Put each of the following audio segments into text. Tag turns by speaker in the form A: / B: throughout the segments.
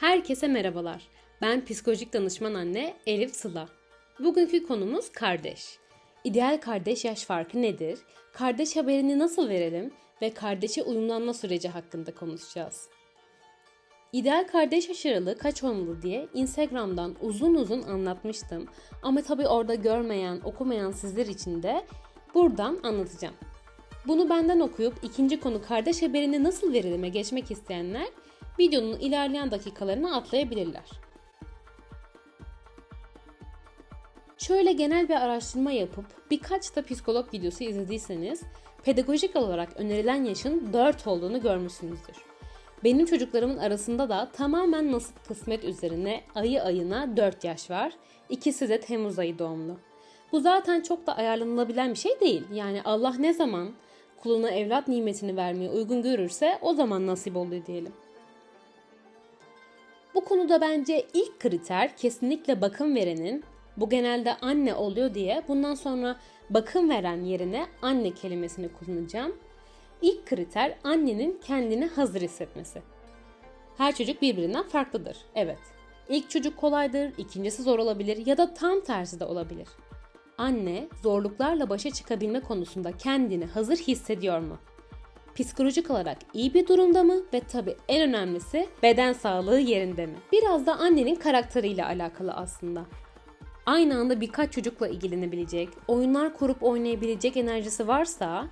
A: Herkese merhabalar. Ben psikolojik danışman anne Elif Sıla. Bugünkü konumuz kardeş. İdeal kardeş yaş farkı nedir? Kardeş haberini nasıl verelim ve kardeşe uyumlanma süreci hakkında konuşacağız. İdeal kardeş yaş aralığı kaç olmalı diye Instagram'dan uzun uzun anlatmıştım. Ama tabii orada görmeyen, okumayan sizler için de buradan anlatacağım. Bunu benden okuyup ikinci konu kardeş haberini nasıl verilime geçmek isteyenler videonun ilerleyen dakikalarını atlayabilirler. Şöyle genel bir araştırma yapıp birkaç da psikolog videosu izlediyseniz pedagojik olarak önerilen yaşın 4 olduğunu görmüşsünüzdür. Benim çocuklarımın arasında da tamamen nasip kısmet üzerine ayı ayına 4 yaş var. İkisi de Temmuz ayı doğumlu. Bu zaten çok da ayarlanılabilen bir şey değil. Yani Allah ne zaman kuluna evlat nimetini vermeyi uygun görürse o zaman nasip oluyor diyelim. Konuda bence ilk kriter kesinlikle bakım verenin bu genelde anne oluyor diye bundan sonra bakım veren yerine anne kelimesini kullanacağım. İlk kriter annenin kendini hazır hissetmesi. Her çocuk birbirinden farklıdır. Evet. İlk çocuk kolaydır, ikincisi zor olabilir ya da tam tersi de olabilir. Anne zorluklarla başa çıkabilme konusunda kendini hazır hissediyor mu? Psikolojik olarak iyi bir durumda mı ve tabii en önemlisi beden sağlığı yerinde mi? Biraz da annenin karakteriyle alakalı aslında. Aynı anda birkaç çocukla ilgilenebilecek, oyunlar kurup oynayabilecek enerjisi varsa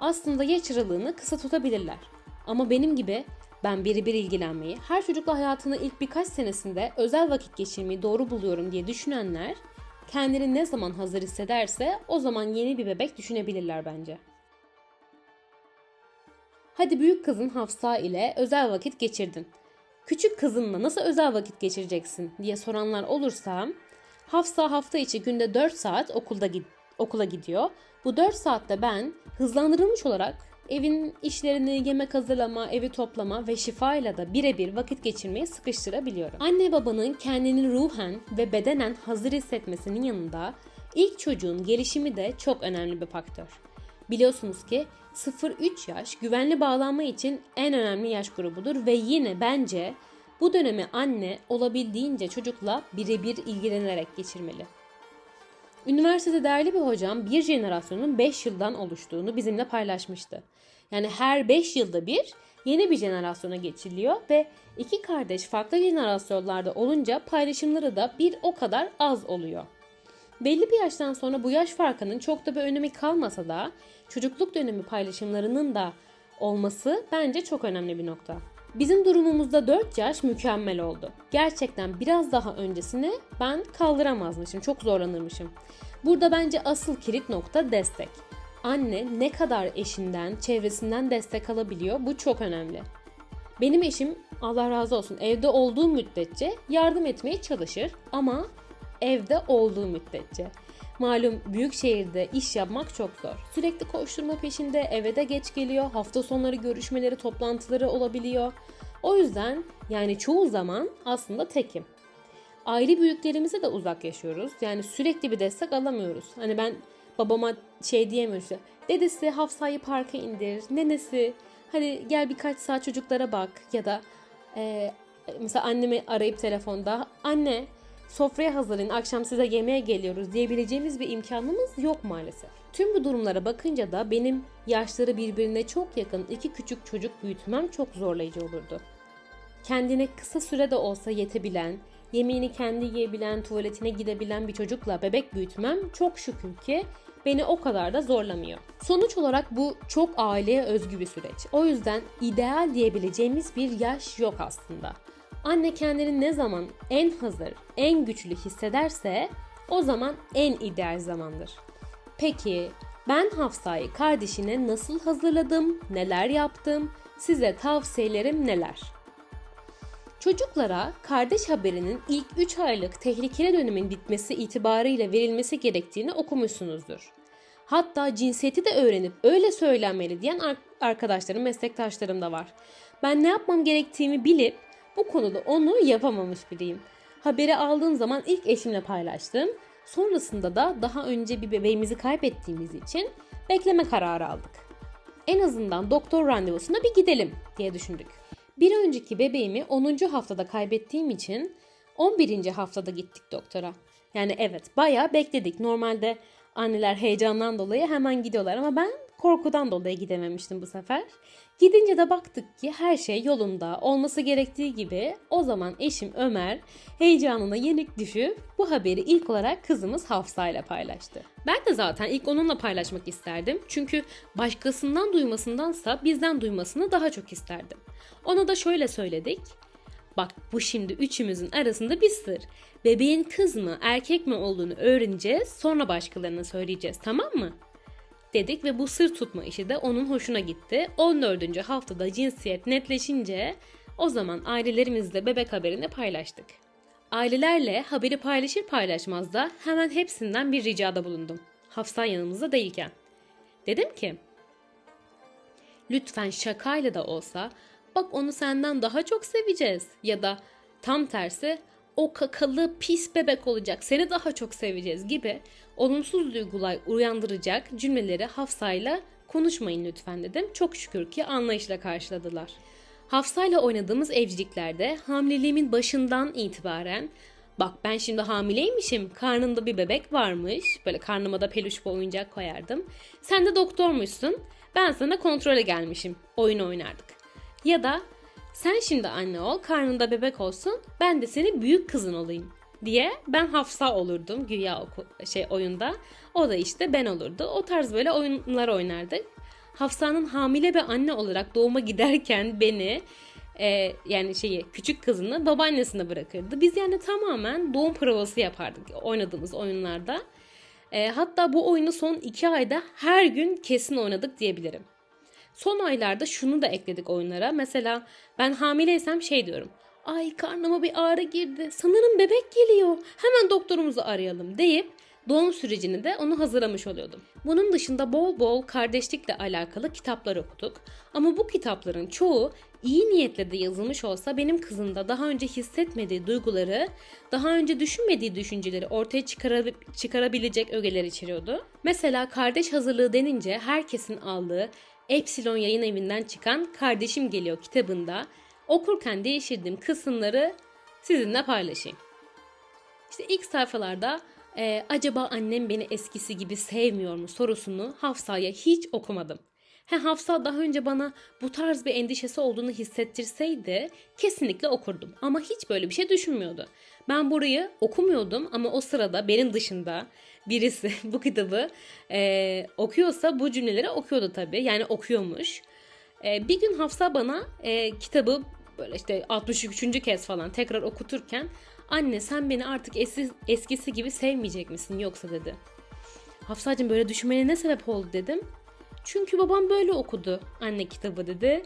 A: aslında yaş aralığını kısa tutabilirler. Ama benim gibi ben biri bir ilgilenmeyi, her çocukla hayatını ilk birkaç senesinde özel vakit geçirmeyi doğru buluyorum diye düşünenler kendini ne zaman hazır hissederse o zaman yeni bir bebek düşünebilirler bence. Hadi büyük kızın Hafsa ile özel vakit geçirdin. Küçük kızınla nasıl özel vakit geçireceksin diye soranlar olursa Hafsa hafta içi günde 4 saat okulda okula gidiyor. Bu 4 saatte ben hızlandırılmış olarak evin işlerini, yemek hazırlama, evi toplama ve şifayla da birebir vakit geçirmeyi sıkıştırabiliyorum. Anne babanın kendini ruhen ve bedenen hazır hissetmesinin yanında ilk çocuğun gelişimi de çok önemli bir faktör. Biliyorsunuz ki 0-3 yaş güvenli bağlanma için en önemli yaş grubudur ve yine bence bu dönemi anne olabildiğince çocukla birebir ilgilenerek geçirmeli. Üniversitede değerli bir hocam bir jenerasyonun 5 yıldan oluştuğunu bizimle paylaşmıştı. Yani her 5 yılda bir yeni bir jenerasyona geçiliyor ve iki kardeş farklı jenerasyonlarda olunca paylaşımları da bir o kadar az oluyor. Belli bir yaştan sonra bu yaş farkının çok da bir önemi kalmasa da çocukluk dönemi paylaşımlarının da olması bence çok önemli bir nokta. Bizim durumumuzda 4 yaş mükemmel oldu. Gerçekten biraz daha öncesini ben kaldıramazmışım, çok zorlanırmışım. Burada bence asıl kilit nokta destek. Anne ne kadar eşinden, çevresinden destek alabiliyor bu çok önemli. Benim eşim Allah razı olsun evde olduğu müddetçe yardım etmeye çalışır ama evde olduğu müddetçe. Malum büyük şehirde iş yapmak çok zor. Sürekli koşturma peşinde eve de geç geliyor. Hafta sonları görüşmeleri, toplantıları olabiliyor. O yüzden yani çoğu zaman aslında tekim. Aile büyüklerimize de uzak yaşıyoruz. Yani sürekli bir destek alamıyoruz. Hani ben babama şey diyemiyorum işte. Dedesi Hafsa'yı parka indir. Nenesi hadi gel birkaç saat çocuklara bak. Ya da e, mesela annemi arayıp telefonda anne sofraya hazırlayın akşam size yemeğe geliyoruz diyebileceğimiz bir imkanımız yok maalesef. Tüm bu durumlara bakınca da benim yaşları birbirine çok yakın iki küçük çocuk büyütmem çok zorlayıcı olurdu. Kendine kısa sürede olsa yetebilen, yemeğini kendi yiyebilen, tuvaletine gidebilen bir çocukla bebek büyütmem çok şükür ki beni o kadar da zorlamıyor. Sonuç olarak bu çok aileye özgü bir süreç. O yüzden ideal diyebileceğimiz bir yaş yok aslında. Anne kendini ne zaman en hazır, en güçlü hissederse o zaman en ideal zamandır. Peki ben Hafsa'yı kardeşine nasıl hazırladım, neler yaptım, size tavsiyelerim neler? Çocuklara kardeş haberinin ilk 3 aylık tehlikeli dönemin bitmesi itibarıyla verilmesi gerektiğini okumuşsunuzdur. Hatta cinsiyeti de öğrenip öyle söylenmeli diyen arkadaşlarım, meslektaşlarım da var. Ben ne yapmam gerektiğimi bilip bu konuda onu yapamamış biriyim. Haberi aldığım zaman ilk eşimle paylaştım. Sonrasında da daha önce bir bebeğimizi kaybettiğimiz için bekleme kararı aldık. En azından doktor randevusuna bir gidelim diye düşündük. Bir önceki bebeğimi 10. haftada kaybettiğim için 11. haftada gittik doktora. Yani evet bayağı bekledik. Normalde anneler heyecandan dolayı hemen gidiyorlar ama ben korkudan dolayı gidememiştim bu sefer. Gidince de baktık ki her şey yolunda, olması gerektiği gibi. O zaman eşim Ömer heyecanına yenik düşüp bu haberi ilk olarak kızımız Hafsa ile paylaştı. Ben de zaten ilk onunla paylaşmak isterdim. Çünkü başkasından duymasındansa bizden duymasını daha çok isterdim. Ona da şöyle söyledik. Bak bu şimdi üçümüzün arasında bir sır. Bebeğin kız mı erkek mi olduğunu öğreneceğiz sonra başkalarına söyleyeceğiz tamam mı? Dedik ve bu sır tutma işi de onun hoşuna gitti. 14. haftada cinsiyet netleşince o zaman ailelerimizle bebek haberini paylaştık. Ailelerle haberi paylaşır paylaşmaz da hemen hepsinden bir ricada bulundum. Hafsa yanımızda değilken. Dedim ki lütfen şakayla da olsa bak onu senden daha çok seveceğiz ya da tam tersi o kakalı pis bebek olacak seni daha çok seveceğiz gibi olumsuz duygular uyandıracak cümleleri Hafsa'yla konuşmayın lütfen dedim. Çok şükür ki anlayışla karşıladılar. Hafsa'yla oynadığımız evciliklerde hamileliğimin başından itibaren bak ben şimdi hamileymişim karnında bir bebek varmış böyle karnıma da peluş bir oyuncak koyardım. Sen de doktormuşsun ben sana kontrole gelmişim oyun oynardık. Ya da sen şimdi anne ol, karnında bebek olsun, ben de senin büyük kızın olayım diye ben Hafsa olurdum güya oku, şey oyunda. O da işte ben olurdu. O tarz böyle oyunlar oynardık. Hafsa'nın hamile bir anne olarak doğuma giderken beni e, yani şeyi küçük kızını babaannesine bırakırdı. Biz yani tamamen doğum provası yapardık oynadığımız oyunlarda. E, hatta bu oyunu son iki ayda her gün kesin oynadık diyebilirim. Son aylarda şunu da ekledik oyunlara. Mesela ben hamileysem şey diyorum. Ay karnıma bir ağrı girdi. Sanırım bebek geliyor. Hemen doktorumuzu arayalım deyip doğum sürecini de onu hazırlamış oluyordum. Bunun dışında bol bol kardeşlikle alakalı kitaplar okuduk. Ama bu kitapların çoğu iyi niyetle de yazılmış olsa benim kızımda daha önce hissetmediği duyguları, daha önce düşünmediği düşünceleri ortaya çıkarab- çıkarabilecek ögeler içeriyordu. Mesela kardeş hazırlığı denince herkesin aldığı Epsilon yayın evinden çıkan Kardeşim Geliyor kitabında okurken değiştirdiğim kısımları sizinle paylaşayım. İşte ilk sayfalarda e, acaba annem beni eskisi gibi sevmiyor mu sorusunu Hafsa'ya hiç okumadım. He, Hafsa daha önce bana bu tarz bir endişesi olduğunu hissettirseydi kesinlikle okurdum. Ama hiç böyle bir şey düşünmüyordu. Ben burayı okumuyordum ama o sırada benim dışında birisi bu kitabı e, okuyorsa bu cümleleri okuyordu tabii. Yani okuyormuş. E, bir gün Hafsa bana e, kitabı böyle işte 63. kez falan tekrar okuturken anne sen beni artık eski, eskisi gibi sevmeyecek misin yoksa dedi. Hafsacığım böyle düşünmene ne sebep oldu dedim. Çünkü babam böyle okudu anne kitabı dedi.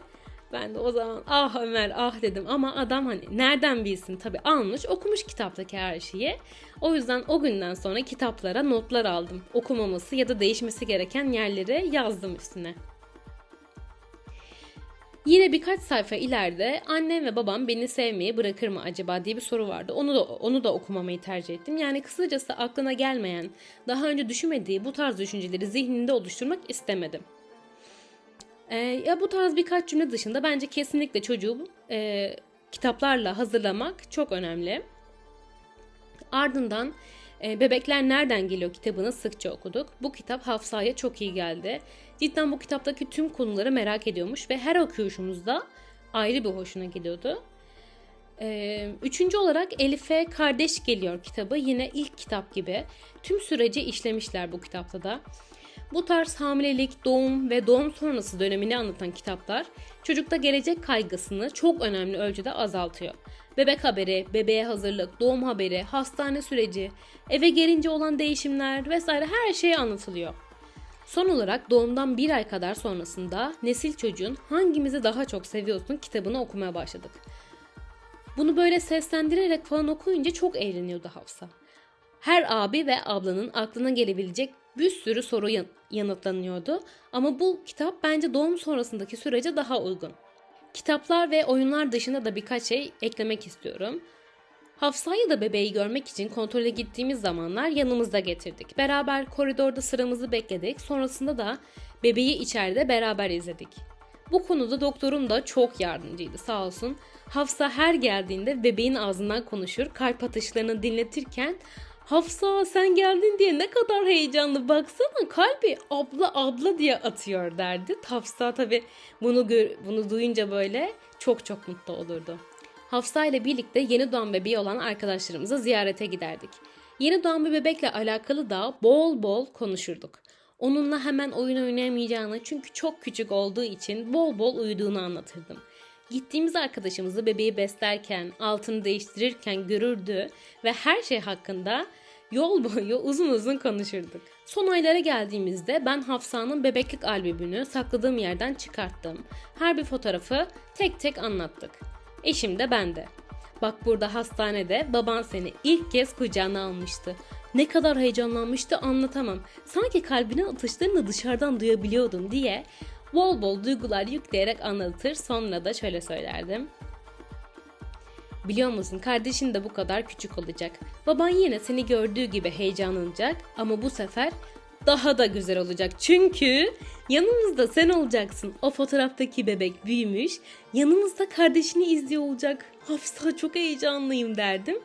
A: Ben de o zaman ah Ömer ah dedim ama adam hani nereden bilsin tabi almış okumuş kitaptaki her şeyi. O yüzden o günden sonra kitaplara notlar aldım. Okumaması ya da değişmesi gereken yerleri yazdım üstüne. Yine birkaç sayfa ileride annem ve babam beni sevmeyi bırakır mı acaba diye bir soru vardı. Onu da onu da okumamayı tercih ettim. Yani kısacası aklına gelmeyen, daha önce düşünmediği bu tarz düşünceleri zihninde oluşturmak istemedim. Ee, ya bu tarz birkaç cümle dışında bence kesinlikle çocuğu e, kitaplarla hazırlamak çok önemli. Ardından e, Bebekler Nereden Geliyor kitabını sıkça okuduk. Bu kitap Hafsa'ya çok iyi geldi. Cidden bu kitaptaki tüm konuları merak ediyormuş ve her okuyuşumuzda ayrı bir hoşuna gidiyordu. Ee, üçüncü olarak Elif'e Kardeş Geliyor kitabı yine ilk kitap gibi tüm süreci işlemişler bu kitapta da. Bu tarz hamilelik, doğum ve doğum sonrası dönemini anlatan kitaplar çocukta gelecek kaygısını çok önemli ölçüde azaltıyor. Bebek haberi, bebeğe hazırlık, doğum haberi, hastane süreci, eve gelince olan değişimler vesaire her şey anlatılıyor. Son olarak doğumdan bir ay kadar sonrasında Nesil Çocuğun Hangimizi Daha Çok Seviyorsun kitabını okumaya başladık. Bunu böyle seslendirerek falan okuyunca çok eğleniyordu Hafsa. Her abi ve ablanın aklına gelebilecek bir sürü soru yanıtlanıyordu. Ama bu kitap bence doğum sonrasındaki sürece daha uygun. Kitaplar ve oyunlar dışında da birkaç şey eklemek istiyorum. Hafsa'yı da bebeği görmek için kontrole gittiğimiz zamanlar yanımızda getirdik. Beraber koridorda sıramızı bekledik. Sonrasında da bebeği içeride beraber izledik. Bu konuda doktorum da çok yardımcıydı sağ olsun. Hafsa her geldiğinde bebeğin ağzından konuşur, kalp atışlarını dinletirken Hafsa sen geldin diye ne kadar heyecanlı baksana kalbi abla abla diye atıyor derdi. Hafsa tabi bunu bunu duyunca böyle çok çok mutlu olurdu. Hafsa ile birlikte yeni doğan bebeği olan arkadaşlarımıza ziyarete giderdik. Yeni doğan bir bebekle alakalı da bol bol konuşurduk. Onunla hemen oyun oynayamayacağını çünkü çok küçük olduğu için bol bol uyuduğunu anlatırdım. Gittiğimiz arkadaşımızı bebeği beslerken, altını değiştirirken görürdü ve her şey hakkında yol boyu uzun uzun konuşurduk. Son aylara geldiğimizde ben Hafsa'nın bebeklik albümünü sakladığım yerden çıkarttım. Her bir fotoğrafı tek tek anlattık. Eşim de ben de. Bak burada hastanede baban seni ilk kez kucağına almıştı. Ne kadar heyecanlanmıştı anlatamam. Sanki kalbinin atışlarını dışarıdan duyabiliyordum diye bol bol duygular yükleyerek anlatır sonra da şöyle söylerdim. Biliyor musun kardeşin de bu kadar küçük olacak. Baban yine seni gördüğü gibi heyecanlanacak ama bu sefer daha da güzel olacak. Çünkü yanımızda sen olacaksın. O fotoğraftaki bebek büyümüş. Yanımızda kardeşini izliyor olacak. Hafsa çok heyecanlıyım derdim.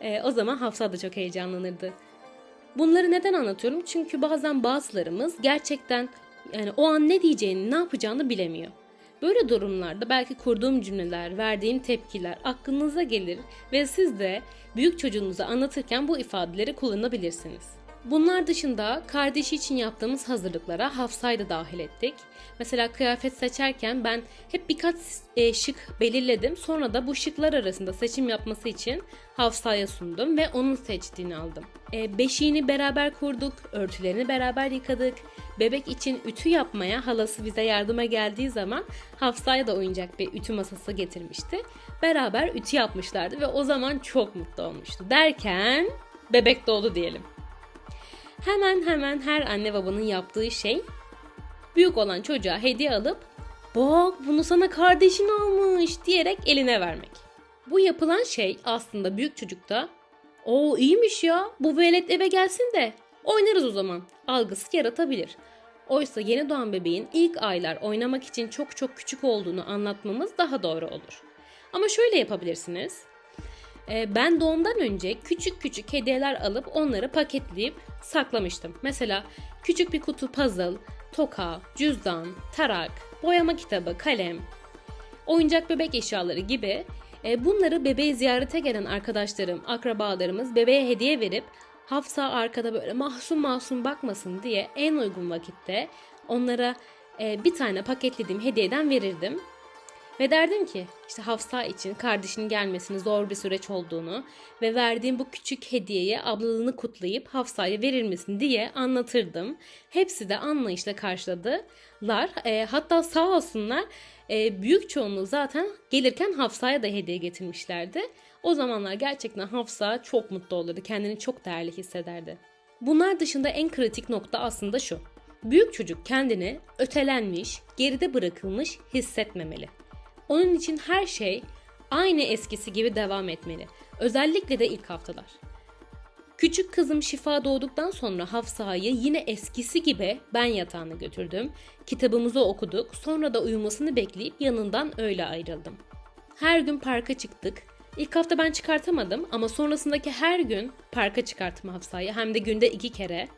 A: Ee, o zaman Hafsa da çok heyecanlanırdı. Bunları neden anlatıyorum? Çünkü bazen bazılarımız gerçekten yani o an ne diyeceğini, ne yapacağını bilemiyor. Böyle durumlarda belki kurduğum cümleler, verdiğim tepkiler aklınıza gelir ve siz de büyük çocuğunuza anlatırken bu ifadeleri kullanabilirsiniz. Bunlar dışında kardeşi için yaptığımız hazırlıklara Hafsa'yı da dahil ettik. Mesela kıyafet seçerken ben hep birkaç e, şık belirledim. Sonra da bu şıklar arasında seçim yapması için Hafsa'ya sundum ve onun seçtiğini aldım. E, beşiğini beraber kurduk, örtülerini beraber yıkadık. Bebek için ütü yapmaya halası bize yardıma geldiği zaman Hafsa'ya da oyuncak bir ütü masası getirmişti. Beraber ütü yapmışlardı ve o zaman çok mutlu olmuştu. Derken bebek doğdu diyelim. Hemen hemen her anne babanın yaptığı şey büyük olan çocuğa hediye alıp bak bunu sana kardeşin almış diyerek eline vermek. Bu yapılan şey aslında büyük çocukta o iyiymiş ya bu velet eve gelsin de oynarız o zaman algısı yaratabilir. Oysa yeni doğan bebeğin ilk aylar oynamak için çok çok küçük olduğunu anlatmamız daha doğru olur. Ama şöyle yapabilirsiniz. Ee, ben doğumdan önce küçük küçük hediyeler alıp onları paketleyip saklamıştım. Mesela küçük bir kutu puzzle, toka, cüzdan, tarak, boyama kitabı, kalem, oyuncak bebek eşyaları gibi e, bunları bebeği ziyarete gelen arkadaşlarım, akrabalarımız bebeğe hediye verip Hafsa arkada böyle mahzun mahzun bakmasın diye en uygun vakitte onlara e, bir tane paketlediğim hediyeden verirdim. Ve derdim ki işte Hafsa için kardeşinin gelmesini zor bir süreç olduğunu ve verdiğim bu küçük hediyeye ablalığını kutlayıp Hafsa'ya verir misin diye anlatırdım. Hepsi de anlayışla karşıladılar. E, hatta sağ olsunlar e, büyük çoğunluğu zaten gelirken Hafsa'ya da hediye getirmişlerdi. O zamanlar gerçekten Hafsa çok mutlu olurdu. Kendini çok değerli hissederdi. Bunlar dışında en kritik nokta aslında şu. Büyük çocuk kendini ötelenmiş, geride bırakılmış hissetmemeli. Onun için her şey aynı eskisi gibi devam etmeli. Özellikle de ilk haftalar. Küçük kızım Şifa doğduktan sonra Hafsa'yı yine eskisi gibi ben yatağına götürdüm. Kitabımızı okuduk. Sonra da uyumasını bekleyip yanından öyle ayrıldım. Her gün parka çıktık. İlk hafta ben çıkartamadım ama sonrasındaki her gün parka çıkarttım Hafsa'yı. Hem de günde iki kere.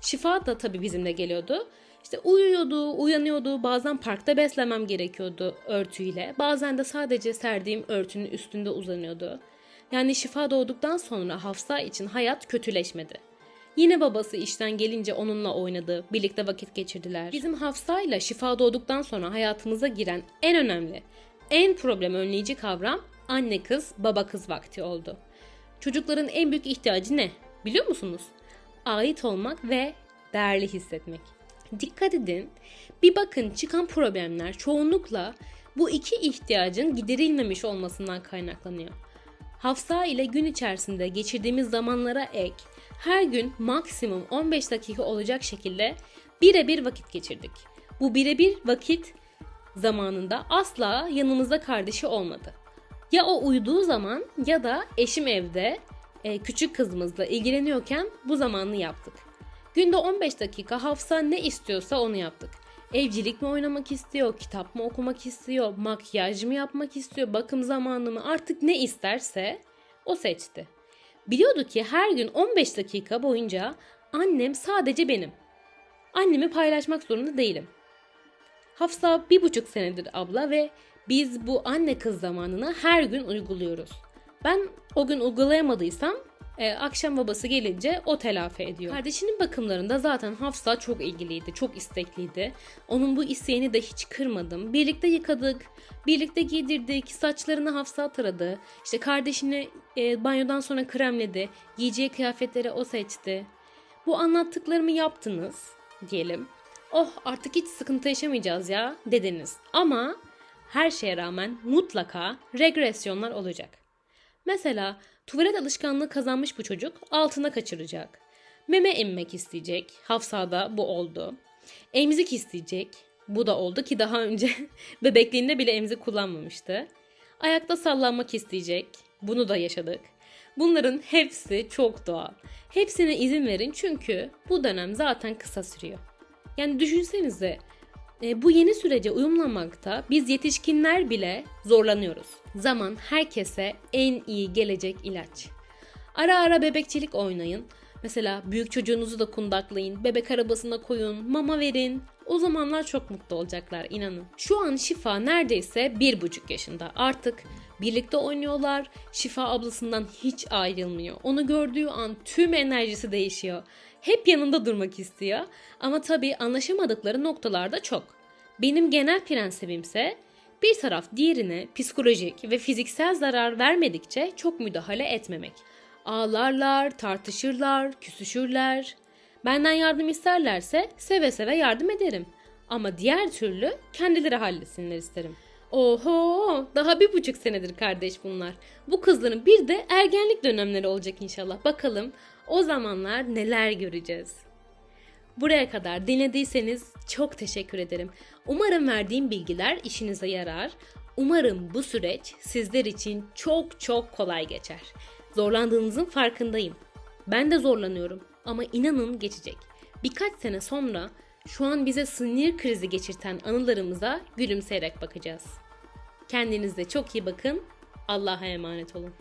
A: Şifa da tabii bizimle geliyordu. İşte uyuyordu, uyanıyordu. Bazen parkta beslemem gerekiyordu örtüyle. Bazen de sadece serdiğim örtünün üstünde uzanıyordu. Yani şifa doğduktan sonra Hafsa için hayat kötüleşmedi. Yine babası işten gelince onunla oynadı, birlikte vakit geçirdiler. Bizim Hafsa ile şifa doğduktan sonra hayatımıza giren en önemli, en problem önleyici kavram anne kız, baba kız vakti oldu. Çocukların en büyük ihtiyacı ne? Biliyor musunuz? Ait olmak ve değerli hissetmek. Dikkat edin. Bir bakın çıkan problemler çoğunlukla bu iki ihtiyacın giderilmemiş olmasından kaynaklanıyor. Hafsa ile gün içerisinde geçirdiğimiz zamanlara ek her gün maksimum 15 dakika olacak şekilde birebir vakit geçirdik. Bu birebir vakit zamanında asla yanımızda kardeşi olmadı. Ya o uyuduğu zaman ya da eşim evde e, küçük kızımızla ilgileniyorken bu zamanını yaptık. Günde 15 dakika Hafsa ne istiyorsa onu yaptık. Evcilik mi oynamak istiyor, kitap mı okumak istiyor, makyaj mı yapmak istiyor, bakım zamanı mı artık ne isterse o seçti. Biliyordu ki her gün 15 dakika boyunca annem sadece benim. Annemi paylaşmak zorunda değilim. Hafsa bir buçuk senedir abla ve biz bu anne kız zamanını her gün uyguluyoruz. Ben o gün uygulayamadıysam e, akşam babası gelince o telafi ediyor. Kardeşinin bakımlarında zaten Hafsa çok ilgiliydi, çok istekliydi. Onun bu isteğini de hiç kırmadım. Birlikte yıkadık, birlikte giydirdik, saçlarını Hafsa taradı. İşte kardeşini e, banyodan sonra kremledi, giyeceği kıyafetleri o seçti. Bu anlattıklarımı yaptınız diyelim. Oh artık hiç sıkıntı yaşamayacağız ya dediniz. Ama her şeye rağmen mutlaka regresyonlar olacak. Mesela tuvalet alışkanlığı kazanmış bu çocuk altına kaçıracak. Meme emmek isteyecek. Hafsa'da bu oldu. Emzik isteyecek. Bu da oldu ki daha önce bebekliğinde bile emzik kullanmamıştı. Ayakta sallanmak isteyecek. Bunu da yaşadık. Bunların hepsi çok doğal. Hepsine izin verin çünkü bu dönem zaten kısa sürüyor. Yani düşünsenize e, bu yeni sürece uyumlamakta biz yetişkinler bile zorlanıyoruz. Zaman herkese en iyi gelecek ilaç. Ara ara bebekçilik oynayın. Mesela büyük çocuğunuzu da kundaklayın, bebek arabasına koyun, mama verin. O zamanlar çok mutlu olacaklar inanın. Şu an Şifa neredeyse bir buçuk yaşında. Artık birlikte oynuyorlar. Şifa ablasından hiç ayrılmıyor. Onu gördüğü an tüm enerjisi değişiyor. Hep yanında durmak istiyor. Ama tabii anlaşamadıkları noktalarda çok. Benim genel prensibimse bir taraf diğerine psikolojik ve fiziksel zarar vermedikçe çok müdahale etmemek. Ağlarlar, tartışırlar, küsüşürler. Benden yardım isterlerse seve seve yardım ederim. Ama diğer türlü kendileri halletsinler isterim. Oho daha bir buçuk senedir kardeş bunlar. Bu kızların bir de ergenlik dönemleri olacak inşallah. Bakalım o zamanlar neler göreceğiz. Buraya kadar dinlediyseniz çok teşekkür ederim. Umarım verdiğim bilgiler işinize yarar. Umarım bu süreç sizler için çok çok kolay geçer. Zorlandığınızın farkındayım. Ben de zorlanıyorum ama inanın geçecek. Birkaç sene sonra şu an bize sinir krizi geçirten anılarımıza gülümseyerek bakacağız. Kendinize çok iyi bakın. Allah'a emanet olun.